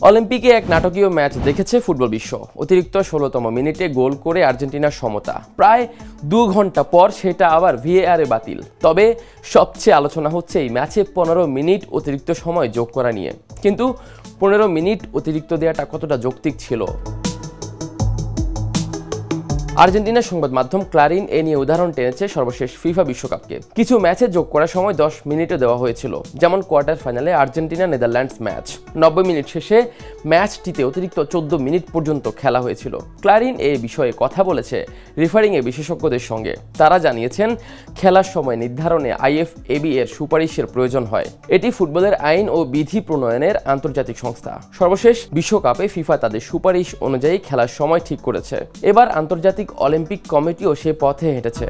অলিম্পিকে এক নাটকীয় ম্যাচ দেখেছে ফুটবল বিশ্ব। অতিরিক্ত ষোলোতম মিনিটে গোল করে আর্জেন্টিনার সমতা। প্রায় দু ঘণ্টা পর সেটা আবার ভিএআরে বাতিল। তবে সবচেয়ে আলোচনা হচ্ছে এই ম্যাচে পনেরো মিনিট অতিরিক্ত সময় যোগ করা নিয়ে। কিন্তু পনেরো মিনিট অতিরিক্ত দেওয়াটা কতটা যৌক্তিক ছিল? আর্জেন্টিনার সংবাদ মাধ্যম ক্লারিন এ নিয়ে উদাহরণ টেনেছে সর্বশেষ ফিফা বিশ্বকাপকে। কিছু ম্যাচে যোগ করার সময় দশ মিনিটে দেওয়া হয়েছিল, যেমন কোয়ার্টার ফাইনালে আর্জেন্টিনা নেদারল্যান্ডস ম্যাচ। নব্বই মিনিট শেষে ম্যাচটিতে অতিরিক্ত চোদ্দ মিনিট পর্যন্ত খেলা হয়েছিল। ক্লারিন এ বিষয়ে কথা বলেছে রেফারিং এ বিশেষজ্ঞদের সঙ্গে। তারা জানিয়েছেন, খেলার সময় নির্ধারণে আইএফএবি এর সুপারিশের প্রয়োজন হয়। এটি ফুটবলের আইন ও বিধি প্রণয়নের আন্তর্জাতিক সংস্থা। সর্বশেষ বিশ্বকাপে ফিফা তাদের সুপারিশ অনুযায়ী খেলার সময় ঠিক করেছে। এবার আন্তর্জাতিক অলিম্পিক কমিটিও সে পথে হেঁটেছে।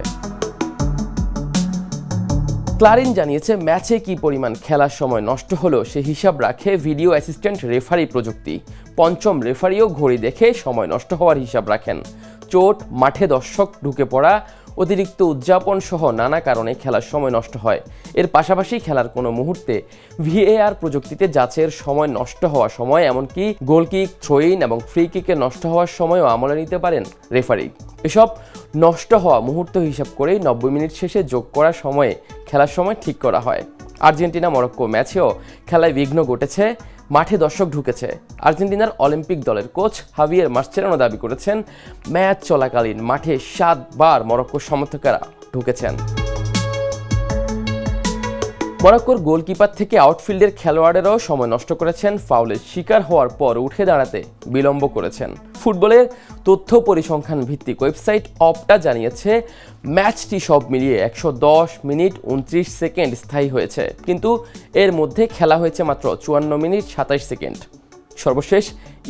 ক্লারিন জানিয়েছে, ম্যাচে কি পরিমাণ খেলার সময় নষ্ট হলো সে হিসাব রাখে ভিডিও অ্যাসিস্ট্যান্ট রেফারি প্রযুক্তি। পঞ্চম রেফারিও ঘড়ি দেখে সময় নষ্ট হওয়ার হিসাব রাখেন। চোট, মাঠে দর্শক ঢুকে পড়া, অতিরিক্ত উদযাপন সহ নানা কারণে খেলার সময় নষ্ট হয়। এর পাশাপাশি খেলার কোনো মুহূর্তে ভিএআর প্রযুক্তিতে যাচের সময় নষ্ট হওয়ার সময়, এমনকি গোলকিক, থ্রোইন এবং ফ্রি কিকে নষ্ট হওয়ার সময়ও আমলে নিতে পারেন রেফারি। এসব নষ্ট হওয়া মুহূর্ত হিসাব করেই নব্বই মিনিট শেষে যোগ করার সময়ে খেলার সময় ঠিক করা হয়। আর্জেন্টিনা, মরক্কো ম্যাচেও খেলায় বিঘ্ন ঘটেছে, মাঠে দর্শক ঢুকেছে। আর্জেন্টিনার অলিম্পিক দলের কোচ হাভিয়ের মার্চেরানো দাবি করেছেন, ম্যাচ চলাকালীন মাঠে সাতবার মরক্কোর সমর্থকেরা ঢুকেছেন। মরক্কোর গোলকিপার থেকে আউটফিল্ডের খেলোয়াড়েরাও সময় নষ্ট করেছেন, ফাউলের শিকার হওয়ার পর উঠে দাঁড়াতে বিলম্ব করেছেন। ফুটবলের তথ্য পরিসংখ্যান ভিত্তিক ওয়েবসাইট অপটা জানিয়েছে, ম্যাচটি সব মিলিয়ে একশো দশ মিনিট উনত্রিশ সেকেন্ড স্থায়ী হয়েছে। কিন্তু এর মধ্যে খেলা হয়েছে মাত্র চুয়ান্ন মিনিট সাতাশ সেকেন্ড। সর্বশেষ,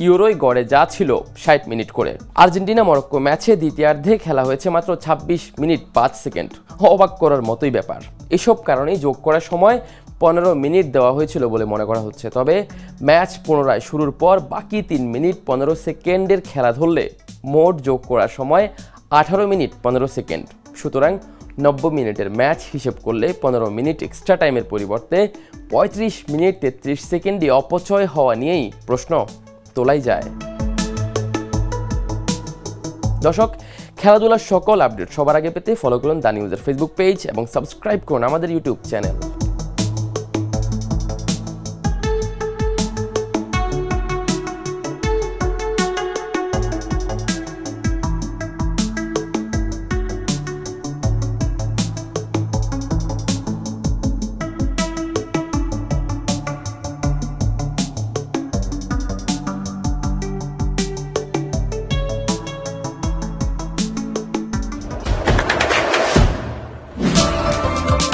ইউরোয় গড়ে যা ছিল ষাট মিনিট করে। আর্জেন্টিনা মরক্কো ম্যাচে দ্বিতীয়ার্ধে খেলা হয়েছে মাত্র ২৬ মিনিট পাঁচ সেকেন্ড। অবাক করার মতোই ব্যাপার। এসব কারণেই যোগ করার সময় পনেরো মিনিট দেওয়া হয়েছিল বলে মনে করা হচ্ছে। তবে ম্যাচ পুনরায় শুরুর পর বাকি তিন মিনিট পনেরো সেকেন্ডের খেলা ধরলে মোট যোগ করার সময় আঠারো মিনিট পনেরো সেকেন্ড। সুতরাং নব্বই মিনিটের ম্যাচ হিসেব করলে পনেরো মিনিট এক্সট্রা টাইমের পরিবর্তে পঁয়ত্রিশ মিনিট তেত্রিশ সেকেন্ডে অপচয় হওয়া নিয়েই প্রশ্ন তোলাই যায়। দর্শক, খেলাধুলার সকল আপডেট সবার আগে পেতে ফলো করুন দা নিউজের ফেসবুক পেজ এবং সাবস্ক্রাইব করুন আমাদের ইউটিউব চ্যানেল